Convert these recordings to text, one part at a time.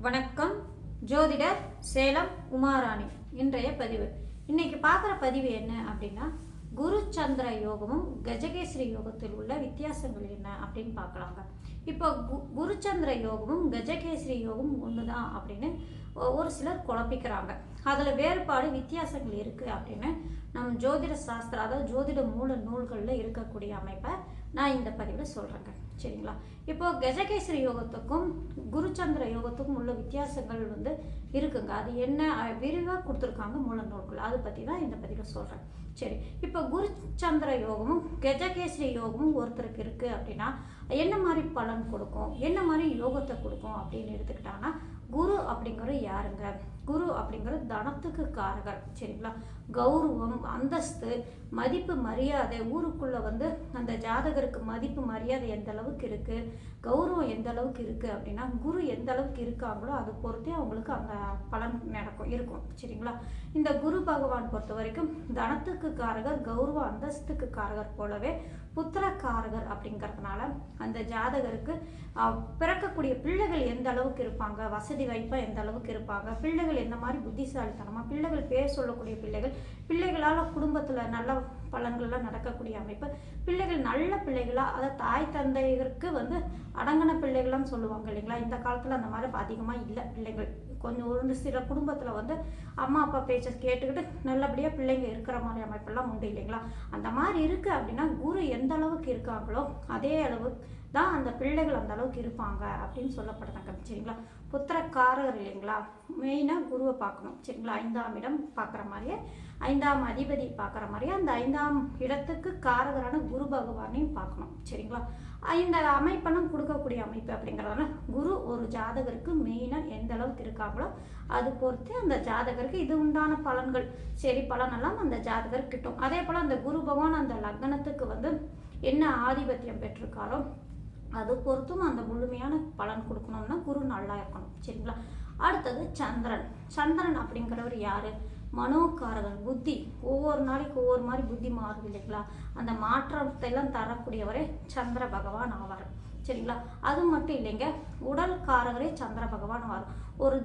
வணக்கம். ஜோதிடர் சேலம் உமாராணி. இன்றைய பதிவு. இன்னைக்கு பார்க்குற பதிவு என்ன அப்படின்னா குரு சந்திர யோகமும் கஜகேசரி யோகத்தில் உள்ள வித்தியாசங்கள் என்ன அப்படின்னு பார்க்கலாங்க. இப்போ கு- குரு சந்திர யோகமும் கஜகேசரி யோகமும் ஒன்று தான் அப்படின்னு ஒரு சிலர் குழப்பிக்கிறாங்க. அதில் வேறுபாடு வித்தியாசங்கள் இருக்குது அப்படின்னு நம் ஜோதிட சாஸ்திர அதாவது ஜோதிட மூல நூல்களில் இருக்கக்கூடிய அமைப்பை நான் இந்த பதிவில் சொல்கிறேங்க சரிங்களா? இப்போ கஜகேசரி யோகத்துக்கும் குருச்சந்திர யோகத்துக்கும் உள்ள வித்தியாசங்கள் வந்து இருக்குங்க. அது என்ன விரிவாக கொடுத்துருக்காங்க மூல நூல்கள். அதை பற்றி தான் இந்த பதிவில் சொல்கிறேன் சரி இப்போ குருச்சந்திர யோகமும் கஜகேசரி யோகமும் ஒருத்தருக்கு இருக்குது அப்படின்னா என்ன மாதிரி பலன் கொடுக்கும்? என்ன மாதிரி யோகத்தை கொடுக்கும் அப்படின்னு எடுத்துக்கிட்டாங்கன்னா குரு அப்படிங்கிற யாருங்க? குரு அப்படிங்கிறது தனத்துக்கு காரகர் சரிங்களா? கௌரவம் அந்தஸ்து மதிப்பு மரியாதை ஊருக்குள்ளே வந்து அந்த ஜாதகருக்கு மதிப்பு மரியாதை எந்த அளவுக்கு இருக்குது கௌரவம் எந்த அளவுக்கு இருக்குது அப்படின்னா குரு எந்த அளவுக்கு இருக்காங்களோ அதை பொறுத்தே அவங்களுக்கு அந்த பலன் நடக்கும் இருக்கும் சரிங்களா? இந்த குரு பகவான் பொறுத்த வரைக்கும் தனத்துக்கு காரகர் கௌரவ அந்தஸ்துக்கு காரகர் போலவே புத்திரக்காரகர் அப்படிங்கிறதுனால அந்த ஜாதகருக்கு பிறக்கக்கூடிய பிள்ளைகள் எந்த அளவுக்கு இருப்பாங்க வசதி வாய்ப்பாக எந்த அளவுக்கு இருப்பாங்க பிள்ளைகள் எந்த மாதிரி புத்திசாலித்தனமாக பிள்ளைகள் பேர் சொல்லக்கூடிய பிள்ளைகள் பிள்ளைகளால் குடும்பத்தில் நல்ல பலன்கள்லாம் நடக்கக்கூடிய அமைப்பு பிள்ளைகள் நல்ல பிள்ளைகளாக அதாவது தாய் தந்தையருக்கு வந்து அடங்கின பிள்ளைகள்லாம் சொல்லுவாங்க இல்லைங்களா? இந்த காலத்தில் அந்த மாதிரி அதிகமாக இல்லை பிள்ளைகள். கொஞ்சம் ஒரு சில குடும்பத்தில் வந்து அம்மா அப்பா பேச்சை கேட்டுக்கிட்டு நல்லபடியாக பிள்ளைங்க இருக்கிற மாதிரி அமைப்பெல்லாம் உண்டு இல்லைங்களா? அந்த மாதிரி இருக்குது அப்படின்னா குரு எந்த அளவுக்கு இருக்காங்களோ அதே அளவு தான் அந்த பிள்ளைகள் அந்த அளவுக்கு இருப்பாங்க அப்படின்னு சொல்லப்படுறாங்க சரிங்களா? புத்திரக்காரர் இல்லைங்களா? மெயினாக குருவை பார்க்கணும். சரிங்களா? ஐந்தாம் இடம் பார்க்குற மாதிரியே ஐந்தாம் அதிபதி பார்க்குற மாதிரியே அந்த ஐந்தாம் இடத்துக்கு காரகரான குரு பகவானையும் பார்க்கணும். சரிங்களா? இந்த அமைப்பெல்லாம் கொடுக்கக்கூடிய அமைப்பு அப்படிங்கிறதால குரு ஒரு ஜாதகருக்கு மெயினாக எந்த அளவுக்கு இருக்காங்களோ அது பொறுத்து அந்த ஜாதகருக்கு இது உண்டான பலன்கள். சரி பலனெல்லாம் அந்த ஜாதகர் கிட்டும். அதே போல் அந்த குரு பகவான் அந்த லக்னத்துக்கு வந்து என்ன ஆதிபத்தியம் பெற்றிருக்காரோ அது பொறுத்தும் அந்த முழுமையான பலன் கொடுக்கணும்னா குரு நல்லா இருக்கணும் சரிங்களா? அடுத்தது சந்திரன். சந்திரன் அப்படிங்கிறவர் யார்? மனோக்காரகன் புத்தி. ஒவ்வொரு நாளைக்கு ஒவ்வொரு மாதிரி புத்தி மாறுது இல்லைங்களா? அந்த மாற்றத்தை எல்லாம் தரக்கூடியவரே சந்திர பகவான் ஆவார். சரிங்களா? அது மட்டும் இல்லைங்க உடல் காரகரே சந்திர பகவான் வரும் ஒரு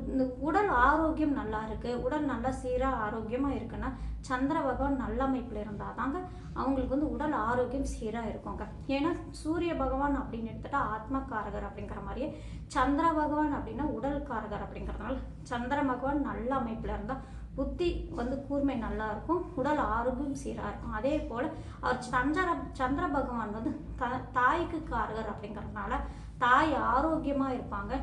உடல் ஆரோக்கியம் நல்லா இருக்கு உடல் நல்லா சீராக ஆரோக்கியமாக இருக்குன்னா சந்திர பகவான் நல்ல அமைப்பில் இருந்தால் தாங்க அவங்களுக்கு வந்து உடல் ஆரோக்கியம் சீராக இருக்குங்க. ஏன்னா சூரிய பகவான் அப்படின்னு எடுத்துட்டா ஆத்மகாரகர் அப்படிங்கிற மாதிரியே சந்திர பகவான் அப்படின்னா உடல் காரகர் அப்படிங்கிறதுனால சந்திர பகவான் நல்ல அமைப்பில் இருந்தால் புத்தி வந்து கூர்மை நல்லா இருக்கும் உடல் ஆரோக்கியம் சீராக இருக்கும் அதே போல் அவர் சந்திர சந்திர பகவான் வந்து த தாய்க்கு காரகர் அப்படிங்கிறதுனால தாய் ஆரோக்கியமாக இருப்பாங்க.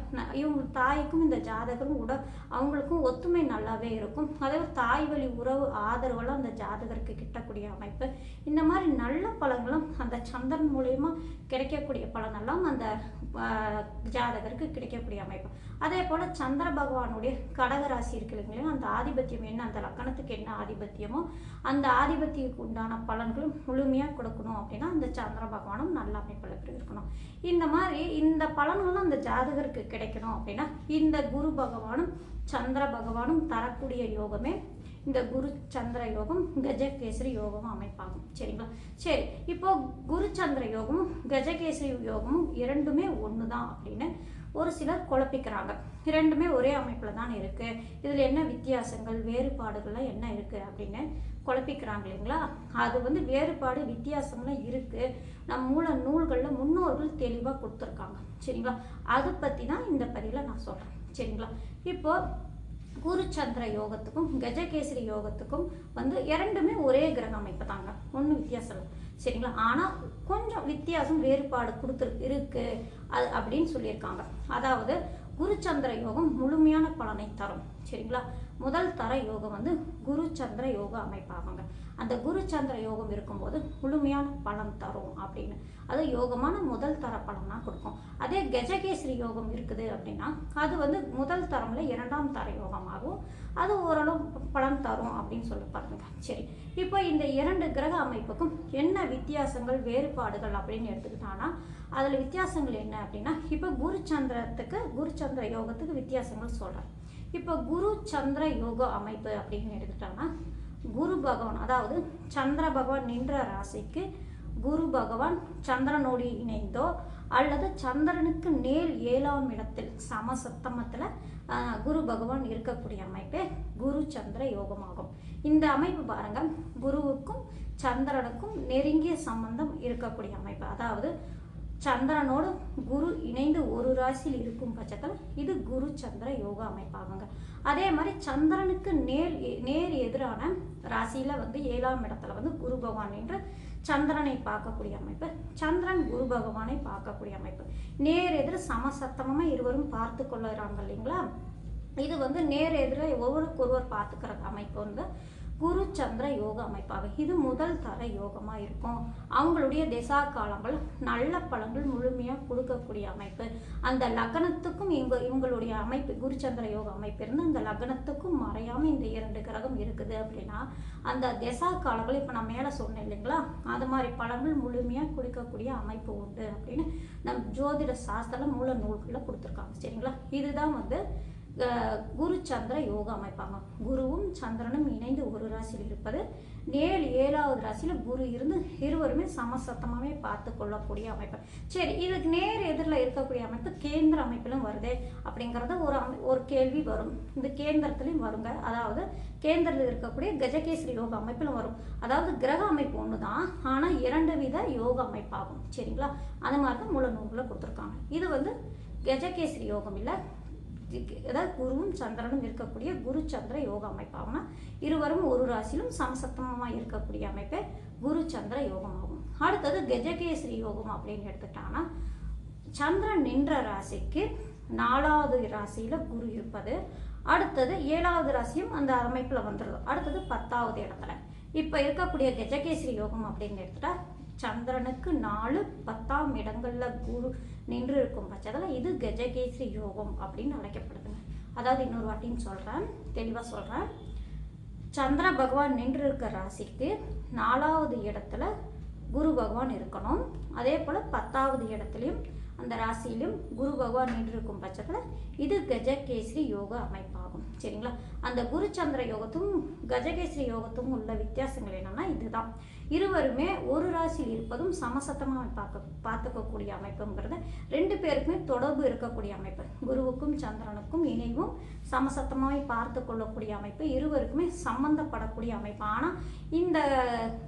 இவங்க தாய்க்கும் இந்த ஜாதகரும் உடல் அவங்களுக்கும் ஒத்துமை நல்லாவே இருக்கும். அதே தாய் வழி உறவு ஆதரவெல்லாம் அந்த ஜாதகருக்கு கிட்டக்கூடிய அமைப்பு. இந்த மாதிரி நல்ல பழங்களும் அந்த சந்திரன் மூலயமா கிடைக்கக்கூடிய பலனெல்லாம் அந்த ஜாதகருக்கு கிடைக்கக்கூடிய அமைப்பு. அதே போல் சந்திர பகவானுடைய கடகராசி இருக்கு இல்லைங்களா அந்த ஆதிபத்தியம் என்ன அந்த லக்கணத்துக்கு என்ன ஆதிபத்தியமோ அந்த ஆதிபத்தியத்துக்கு உண்டான பலன்களும் முழுமையாக கொடுக்கணும் அப்படின்னா அந்த சந்திர பகவானும் நல்ல அமைப்பில் இருக்கணும் இந்த மாதிரி இந்த பலன்களும் அந்த ஜாதகருக்கு கிடைக்கணும் அப்படின்னா இந்த குரு பகவானும் சந்திர பகவானும் தரக்கூடிய யோகமே இந்த குரு சந்திர யோகம் கஜகேசரி யோகமும் அமைப்பாகும். சரிங்களா? சரி இப்போ குரு சந்திர யோகமும் கஜகேசரி யோகமும் இரண்டுமே ஒன்று தான் அப்படின்னு ஒரு சிலர் குழப்பிக்கிறாங்க. ரெண்டுமே ஒரே அமைப்பில் தான் இருக்குது இதில் என்ன வித்தியாசங்கள் வேறுபாடுகள்லாம் என்ன இருக்குது அப்படின்னு குழப்பிக்கிறாங்க இல்லைங்களா? அது வந்து வேறுபாடு வித்தியாசம்லாம் இருக்குது நம் மூல நூல்களில் முன்னோர்கள் தெளிவாக கொடுத்துருக்காங்க. சரிங்களா? அதை பற்றி தான் இந்த பதிவில் நான் சொல்கிறேன் சரிங்களா? இப்போது குருச்சந்திர யோகத்துக்கும் கஜகேசரி யோகத்துக்கும் வந்து இரண்டுமே ஒரே கிரக அமைப்பு தாங்க ஒன்றும் வித்தியாசம் இல்லை. சரிங்களா? ஆனால் கொஞ்சம் வித்தியாசம் வேறுபாடு கொடுத்து இருக்கு. அது அப்படின்னு சொல்லியிருக்காங்க. அதாவது குருச்சந்திர யோகம் முழுமையான பலனை தரும். சரிங்களா? முதல் தர யோகம் வந்து குருச்சந்திர யோக அமைப்பாகுங்க. அந்த குரு சந்திர யோகம் இருக்கும்போது முழுமையான பலன் தரும் அப்படின்னு. அது யோகமான முதல் தர பலனாக கொடுக்கும். அதே கஜகேசரி யோகம் இருக்குது அப்படின்னா அது வந்து முதல் தரமில் இரண்டாம் தர யோகமாகும். அது ஓரளவு பலன் தரும் அப்படின்னு சொல்லி பாருங்க. சரி. இப்போ இந்த இரண்டு கிரக அமைப்புக்கும் என்ன வித்தியாசங்கள் வேறுபாடுகள் அப்படின்னு எடுத்துக்கிட்டாங்கன்னா அதில் வித்தியாசங்கள் என்ன அப்படின்னா இப்போ குரு சந்திரத்துக்கு குரு சந்திர யோகத்துக்கு வித்தியாசங்கள் சொல்கிறேன் இப்போ குரு சந்திர யோக அமைப்பு அப்படின்னு எடுத்துக்கிட்டோம்னா குரு பகவான் அதாவது சந்திர பகவான் நின்ற ராசிக்கு குரு பகவான் சந்திரனோடு இணைந்தோ அல்லது சந்திரனுக்கு நேர் ஏழாம் இடத்தில் சமசத்தமத்தில் குரு பகவான் இருக்கக்கூடிய அமைப்பே குரு சந்திர யோகமாகும். இந்த அமைப்பு பாருங்க குருவுக்கும் சந்திரனுக்கும் நெருங்கிய சம்பந்தம் இருக்கக்கூடிய அமைப்பு. அதாவது சந்திரனோடு குரு இணைந்து ஒரு ராசியில் இருக்கும் பட்சத்தில் இது குரு சந்திர யோகா அமைப்பாகுங்க. அதே மாதிரி சந்திரனுக்கு நேர் நேர் எதிரான ராசியில் வந்து ஏழாம் இடத்துல வந்து குரு பகவான் என்று சந்திரனை பார்க்கக்கூடிய அமைப்பு சந்திரன் குரு பகவானை பார்க்கக்கூடிய அமைப்பு. நேர் எதிர் சமசத்தமமாக இருவரும் பார்த்து கொள்ளுறாங்க இல்லைங்களா? இது வந்து நேர் எதிர ஒவ்வொருக்கொருவர் பார்த்துக்கிற அமைப்பு வந்து குரு சந்திர யோக அமைப்பாக இது முதல் தர யோகமாக இருக்கும். அவங்களுடைய திசா காலங்கள் நல்ல பழங்கள் முழுமையாக கொடுக்கக்கூடிய அமைப்பு. அந்த லக்னத்துக்கும் இவங்க இவங்களுடைய அமைப்பு குரு சந்திர யோக அமைப்பு இருந்து அந்த லக்னத்துக்கும் மறையாமல் இந்த இரண்டு கிரகம் இருக்குது அப்படின்னா அந்த திசா காலங்கள் இப்போ நான் மேலே சொன்னேன் இல்லைங்களா? அது மாதிரி பலன்கள் முழுமையாக கொடுக்கக்கூடிய அமைப்பு உண்டு அப்படின்னு நம் ஜோதிட சாஸ்திரம் மூல நூல்களில் கொடுத்துருக்காங்க. சரிங்களா? இதுதான் வந்து குரு சந்திர யோக அமைப்பாங்க. குருவும் சந்திரனும் இணைந்து ஒரு ராசியில் இருப்பது. ஏழு ஏழாவது ராசியில் குரு இருந்து இருவருமே சமசத்தமாகவே பார்த்து கொள்ளக்கூடிய அமைப்பு. சரி இதுக்கு நேர் எதிரில் இருக்கக்கூடிய அமைப்பு கேந்திர அமைப்பிலும் வருதே அப்படிங்கிறத ஒரு அமை ஒரு கேள்வி வரும். இந்த கேந்திரத்துலையும் வருங்க. அதாவது கேந்திரத்தில் இருக்கக்கூடிய கஜகேசரி யோக அமைப்பிலும் வரும். அதாவது கிரக அமைப்பு ஒன்று தான் ஆனால் இரண்டு வித யோக அமைப்பாகும். சரிங்களா? அந்த மாதிரி தான் முழு நூல்களை கொடுத்துருக்காங்க. இது வந்து கஜகேசரி யோகம் இல்லை அதாவது குருவும் சந்திரனும் இருக்கக்கூடிய குரு சந்திர யோக அமைப்பாகும் இருவரும் ஒரு ராசியிலும் சமசத்தமாக இருக்கக்கூடிய அமைப்பே குரு சந்திர யோகமாகும் அடுத்தது கஜகேசரி யோகம் அப்படின்னு எடுத்துக்கிட்டாங்கன்னா சந்திரன் நின்ற ராசிக்கு நாலாவது ராசியில் குரு இருப்பது. அடுத்தது ஏழாவது ராசியும் அந்த அமைப்பில் வந்துடுது அடுத்தது பத்தாவது இடத்துல. இப்போ இருக்கக்கூடிய கஜகேசரி யோகம் அப்படின்னு எடுத்துட்டா சந்திரனுக்கு நாலு பத்தாம் இடங்கள்ல குரு நின்று இருக்கும் பட்சத்தில் இது கஜகேசரி யோகம் அப்படின்னு அழைக்கப்படுதுங்க. அதாவது இன்னொரு வாட்டின்னு சொல்கிறேன் தெளிவாக சொல்கிறேன் சந்திர பகவான் நின்று இருக்க ராசிக்கு நாலாவது இடத்துல குரு பகவான் இருக்கணும். அதே போல் பத்தாவது இடத்துலையும் அந்த ராசியிலும் குரு பகவான் நின்று இருக்கும் பட்சத்தில் இது கஜகேசரி யோக அமைப்பாகும். சரிங்களா? அந்த குரு சந்திர யோகத்தும் கஜகேசரி யோகத்தும் உள்ள வித்தியாசங்கள் என்னென்னா இதுதான். இருவருமே ஒரு ராசியில் இருப்பதும் சமசத்தமாக பார்க்க பார்த்துக்கக்கூடிய அமைப்புங்கிறது. ரெண்டு பேருக்குமே தொடர்பு இருக்கக்கூடிய அமைப்பு. குருவுக்கும் சந்திரனுக்கும் இணைவும் சமசத்தமாக பார்த்து கொள்ளக்கூடிய அமைப்பு. இருவருக்குமே சம்பந்தப்படக்கூடிய அமைப்பு. ஆனால் இந்த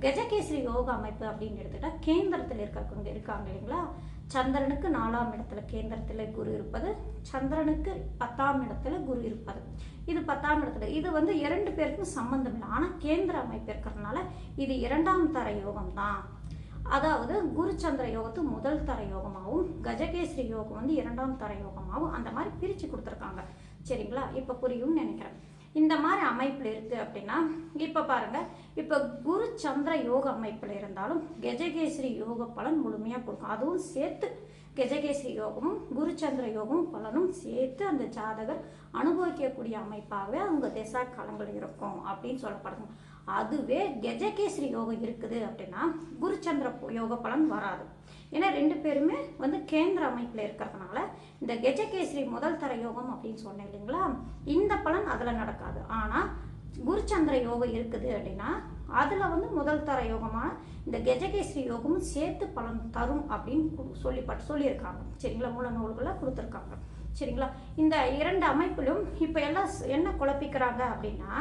கஜகேசரி யோக அமைப்பு அப்படின்னு எடுத்துக்கிட்டால் கேந்திரத்தில் இருக்க இருக்காங்க இல்லைங்களா? சந்திரனுக்கு நாலாம் இடத்துல கேந்திரத்தில் குரு இருப்பது சந்திரனுக்கு பத்தாம் இடத்துல குரு இருப்பது. இது பத்தாம் இடத்துல. இது வந்து இரண்டு பேருக்கும் சம்பந்தம் இல்லை. ஆனால் கேந்திர அமைப்பு இருக்கிறதுனால இது இரண்டாம் தர யோகம் தான். அதாவது குருச்சந்திர யோகத்து முதல் தர யோகமாகவும் கஜகேசரி யோகம் வந்து இரண்டாம் தர யோகமாகவும் அந்த மாதிரி பிரித்து கொடுத்துருக்காங்க. சரிங்களா? இப்போ புரியும்னு நினைக்கிறேன். இந்த மாதிரி அமைப்பில் இருக்குது அப்படின்னா இப்போ பாருங்கள் இப்போ குரு சந்திர யோக அமைப்பில் இருந்தாலும் கஜகேசரி யோக பலன் முழுமையாக கொடுக்கும். அதுவும் சேர்த்து கஜகேசரி யோகமும் குருச்சந்திர யோகமும் பலனும் சேர்த்து அந்த ஜாதகர் அனுபவிக்கக்கூடிய அமைப்பாகவே அவங்க திசா காலங்கள் இருக்கும் அப்படின்னு சொல்லப்படுது. அதுவே கெஜகேசரி யோகம் இருக்குது அப்படின்னா குருச்சந்திர யோக பலன் வராது. ஏன்னா ரெண்டு பேருமே வந்து கேந்திர அமைப்பில் இருக்கிறதுனால இந்த கெஜகேசரி முதல் தர யோகம் அப்படின்னு சொன்னேன் இல்லைங்களா? இந்த பலன் அதில் நடக்காது. ஆனால் குருச்சந்திர யோகம் இருக்குது அப்படின்னா அதில் வந்து முதல் தர யோகமான இந்த கஜகேசரி யோகமும் சேர்த்து பலன் தரும் அப்படின்னு சொல்லி சொல்லிப்பட்டு சொல்லியிருக்காங்க. சரிங்களா? மூல நூல்களில் கொடுத்துருக்காங்க. சரிங்களா? இந்த இரண்டு அமைப்பிலும் இப்போ எல்லாம் என்ன குழப்பிக்கிறாங்க அப்படின்னா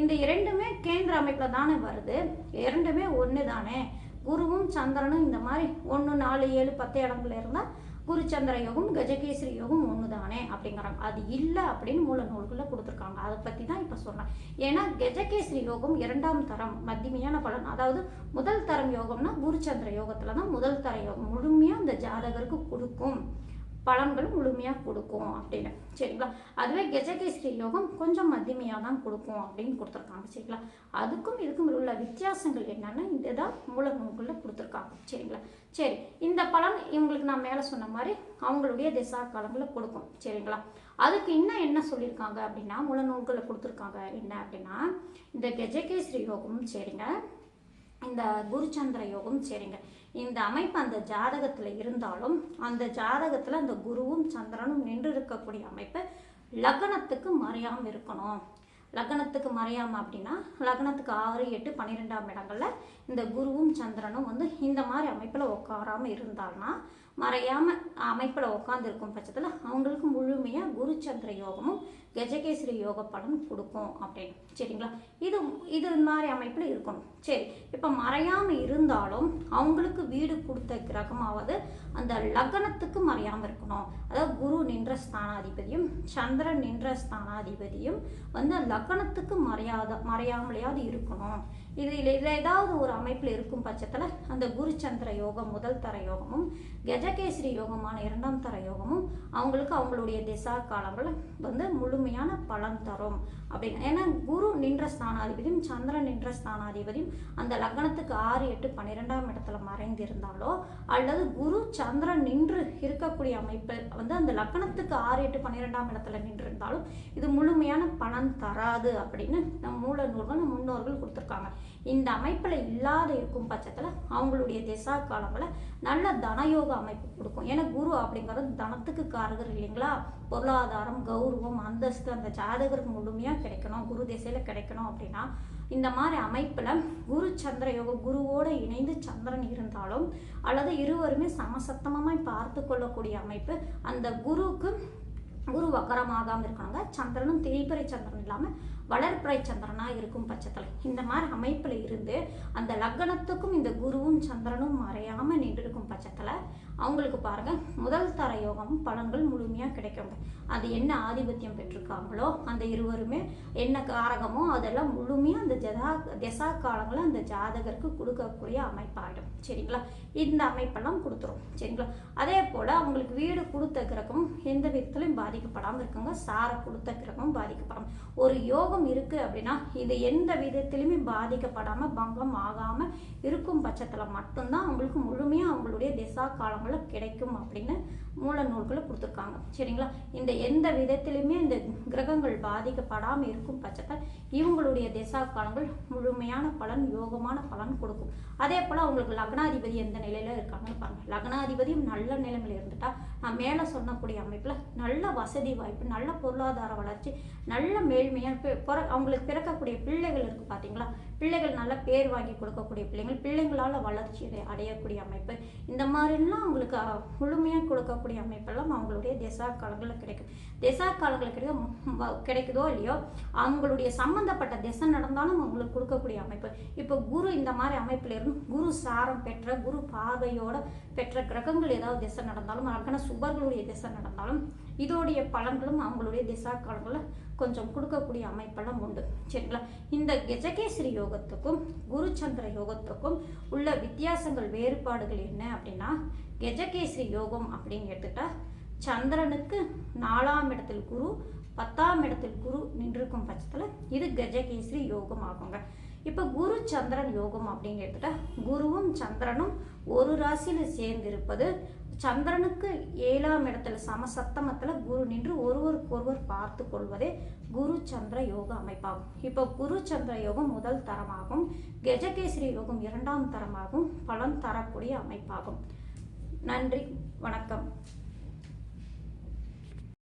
இந்த இரண்டுமே கேந்திர அமைப்பில் தானே வருது. இரண்டுமே ஒன்று தானே குருவும் சந்திரனும் இந்த மாதிரி ஒன்று நாலு ஏழு பத்து இடங்கள்ல இருந்தால் குருச்சந்திர யோகம் கஜகேசரி யோகம் ஒன்று தானே அப்படிங்கிறாங்க. அது இல்லை அப்படின்னு மூல நூல்களில் கொடுத்துருக்காங்க. அதை பற்றி தான் இப்போ சொன்னேன் ஏன்னா கஜகேசரி யோகம் இரண்டாம் தரம் மத்தியமையான பலன். அதாவது முதல் தரம் யோகம்னா குருச்சந்திர யோகத்தில் தான் முதல் தர யோகம் முழுமையாக அந்த ஜாதகருக்கு கொடுக்கும். பலன்களும் முழுமையாக கொடுக்கும் அப்படின்னு. சரிங்களா? அதுவே கஜகேசரி யோகம் கொஞ்சம் மத்தியமையாக தான் கொடுக்கும் அப்படின்னு கொடுத்துருக்காங்க. சரிங்களா? அதுக்கும் இதுக்கும் உள்ள வித்தியாசங்கள் என்னென்னா இந்த தான் மூல நூல்களில் கொடுத்துருக்காங்க. சரிங்களா? சரி இந்த பலன் இவங்களுக்கு நான் மேலே சொன்ன மாதிரி அவங்களுடைய திசா காலங்களில் கொடுக்கும். சரிங்களா? அதுக்கு இன்னும் என்ன சொல்லியிருக்காங்க அப்படின்னா மூல நூல்களில் கொடுத்துருக்காங்க. என்ன அப்படின்னா இந்த கெஜகேஸ்ரி யோகமும் சரிங்க. இந்த குருச்சந்திர யோகம் சரிங்க. இந்த அமைப்பு அந்த ஜாதகத்தில் இருந்தாலும் அந்த ஜாதகத்தில் அந்த குருவும் சந்திரனும் நின்று இருக்கக்கூடிய அமைப்பு லக்னத்துக்கு மறையாமல் இருக்கணும். லக்னத்துக்கு மறையாமல் அப்படின்னா லக்னத்துக்கு ஆறு எட்டு பன்னிரெண்டாம் இடங்களில் இந்த குருவும் சந்திரனும் வந்து இந்த மாதிரி அமைப்பில் உட்காராமல் இருந்தால்னா மறையாமல் அமைப்பில் உட்காந்துருக்கும் பட்சத்தில் அவங்களுக்கு முழுமையாக குரு சந்திர யோகமும் கஜகேசரி யோக பலன் கொடுக்கும் அப்படின்னு. சரிங்களா? இது இது மாதிரி அமைப்பில் இருக்கணும். சரி இப்போ மறையாமல் இருந்தாலும் அவங்களுக்கு வீடு கொடுத்த கிரகமாவது அந்த லக்னத்துக்கு மறையாமல் இருக்கணும். அதாவது குரு நின்ற ஸ்தானாதிபதியும் சந்திரன் நின்ற ஸ்தானாதிபதியும் வந்து லக்னத்துக்கு மறையாத மறையாமலையாவது இருக்கணும். இது இதில் ஏதாவது ஒரு அமைப்பில் இருக்கும் பட்சத்தில் அந்த குரு சந்திர யோகம் முதல் தர யோகமும் கஜகேசரி யோகமான இரண்டாம் தர யோகமும் அவங்களுக்கு அவங்களுடைய திசா காலங்களில் வந்து முழு முழுமையான பலன் தரும். அப்படின்னு ஏன்னா குரு நின்ற ஸ்தானாதிபதியும் சந்திரன் நின்ற ஸ்தானாதிபதியும் அந்த லக்னத்துக்கு ஆறு எட்டு பன்னிரெண்டாம் இடத்துல மறைந்திருந்தாலோ அல்லது குரு சந்திரன் நின்று இருக்கக்கூடிய அமைப்பு வந்து அந்த லக்னத்துக்கு ஆறு எட்டு பன்னிரெண்டாம் இடத்துல நின்றிருந்தாலும் இது முழுமையான பலன் தராது அப்படின்னு நம் மூல நூல்கள் முன்னோர்கள் கொடுத்துருக்காங்க. இந்த அமைப்பில் இல்லாத இருக்கும் பட்சத்தில் அவங்களுடைய திசா காலங்களை நல்ல தனயோக அமைப்பு கொடுக்கும். ஏன்னா குரு அப்படிங்கிறது தனத்துக்கு காரகர் இல்லைங்களா? பொருளாதாரம் கௌரவம் அந்தஸ்து அந்த ஜாதகருக்கு முழுமையாக கிடைக்கணும். குரு திசையில் கிடைக்கணும் அப்படின்னா இந்த மாதிரி அமைப்பில் குரு சந்திர யோகம் குருவோடு இணைந்து சந்திரன் இருந்தாலும் அல்லது இருவருமே சமசத்தமமாய் பார்த்து கொள்ளக்கூடிய அமைப்பு அந்த குருவுக்கு குரு வக்கரமாகாமல் இருக்காங்க. சந்திரனும் தேய்பிறை சந்திரன் இல்லாமல் வளர்பிறை சந்திரனாக இருக்கும் பட்சத்தில். இந்த மாதிரி அமைப்பில் இருந்து அந்த லக்னத்துக்கும் இந்த குருவும் சந்திரனும் மறையாமல் நின்றிருக்கும் பட்சத்தில் அவங்களுக்கு பாருங்க முதல் தர யோகம் பலன்கள் முழுமையாக கிடைக்குங்க. அது என்ன ஆதிபத்தியம் பெற்றிருக்காங்களோ அந்த இருவருமே என்ன காரகமோ அதெல்லாம் முழுமையாக அந்த ஜதா திசா காலங்களில் அந்த ஜாதகருக்கு கொடுக்கக்கூடிய அமைப்பாயிடும். சரிங்களா? இந்த அமைப்பெல்லாம் கொடுத்துரும். சரிங்களா? அதே போல் அவங்களுக்கு வீடு கொடுத்த கிரகம் எந்த விதத்துலையும் பாதிக்கப்படாமல் இருக்குங்க. சாரை கொடுத்த கிரகம் பாதிக்கப்படாமல் ஒரு யோகம் இருக்குது அப்படின்னா இது எந்த விதத்திலுமே பாதிக்கப்படாமல் பங்கம் ஆகாமல் இருக்கும் பட்சத்தில் மட்டும்தான் அவங்களுக்கு முழுமையாக அவங்களுடைய திசா காலங்களில் கிடைக்கும் அப்படின்னு மூல நூல்களை கொடுத்துருக்காங்க. சரிங்களா? இந்த எந்த விதத்திலையுமே இந்த கிரகங்கள் பாதிக்கப்படாமல் இருக்கும் பட்சத்தில் இவங்களுடைய திசா காலங்கள் முழுமையான பலன் யோகமான பலன் கொடுக்கும். அதே போல் அவங்களுக்கு லக்னாதிபதி எந்த நிலையில் இருக்காங்கன்னு பாருங்கள் லக்னாதிபதியும் நல்ல நிலைமையில் இருந்துட்டா நான் மேலே சொன்னக்கூடிய அமைப்பில் நல்ல வசதி வாய்ப்பு நல்ல பொருளாதார வளர்ச்சி நல்ல மேல்மையான பிற- அவங்களுக்கு பிறக்கக்கூடிய பிள்ளைகள் இருக்குது பார்த்தீங்களா பிள்ளைகள் நல்ல பேர் வாங்கி கொடுக்கக்கூடிய பிள்ளைங்கள் பிள்ளைங்களால் வளர்ச்சி அடையக்கூடிய அமைப்பு. இந்த மாதிரிலாம் அவங்களுக்கு முழுமையாக கொடுக்கக்கூடிய அமைப்பெல்லாம் அவங்களுடைய திசா காலங்களில் கிடைக்கும். திசா காலங்களில் கிடைக்கும் கிடைக்குதோ இல்லையோ அவங்களுடைய சம்மந்தப்பட்ட திசை நடந்தாலும் அவங்களுக்கு கொடுக்கக்கூடிய அமைப்பு. இப்போ குரு இந்த மாதிரி அமைப்பில் இருந்து குரு சாரம் பெற்ற குரு பார்வையோட பெற்ற கிரகங்கள் ஏதாவது திசை நடந்தாலும் அக்கன சுபர்களுடைய திசை நடந்தாலும் இதோடைய பலன்களும் அவங்களுடைய திசா காலங்களில் கொஞ்சம் கொடுக்கக்கூடிய அமைப்பெல்லாம் உண்டு. சரிங்களா? இந்த கஜகேசரி யோகத்துக்கும் குரு சந்திர யோகத்துக்கும் உள்ள வித்தியாசங்கள் வேறுபாடுகள் என்ன அப்படின்னா கஜகேசரி யோகம் அப்படின்னு எடுத்துட்டா சந்திரனுக்கு நாலாம் இடத்தில் குரு பத்தாம் இடத்தில் குரு நின்றிருக்கும் பட்சத்தில் இது கஜகேசரி யோகம் ஆகுங்க. இப்போ குரு சந்திரன் யோகம் அப்படின்னு எடுத்துட்டா குருவும் சந்திரனும் ஒரு ராசியில் சேர்ந்திருப்பது சந்திரனுக்கு ஏழாம் இடத்துல சமசத்தமத்தில் குரு நின்று ஒருவருக்கொருவர் பார்த்து கொள்வதே குரு சந்திர யோக அமைப்பாகும். இப்போ குரு சந்திர யோகம் முதல் தரமாகும். கஜகேசரி யோகம் இரண்டாம் தரமாகும். பலன் தரக்கூடிய அமைப்பாகும். நன்றி வணக்கம்.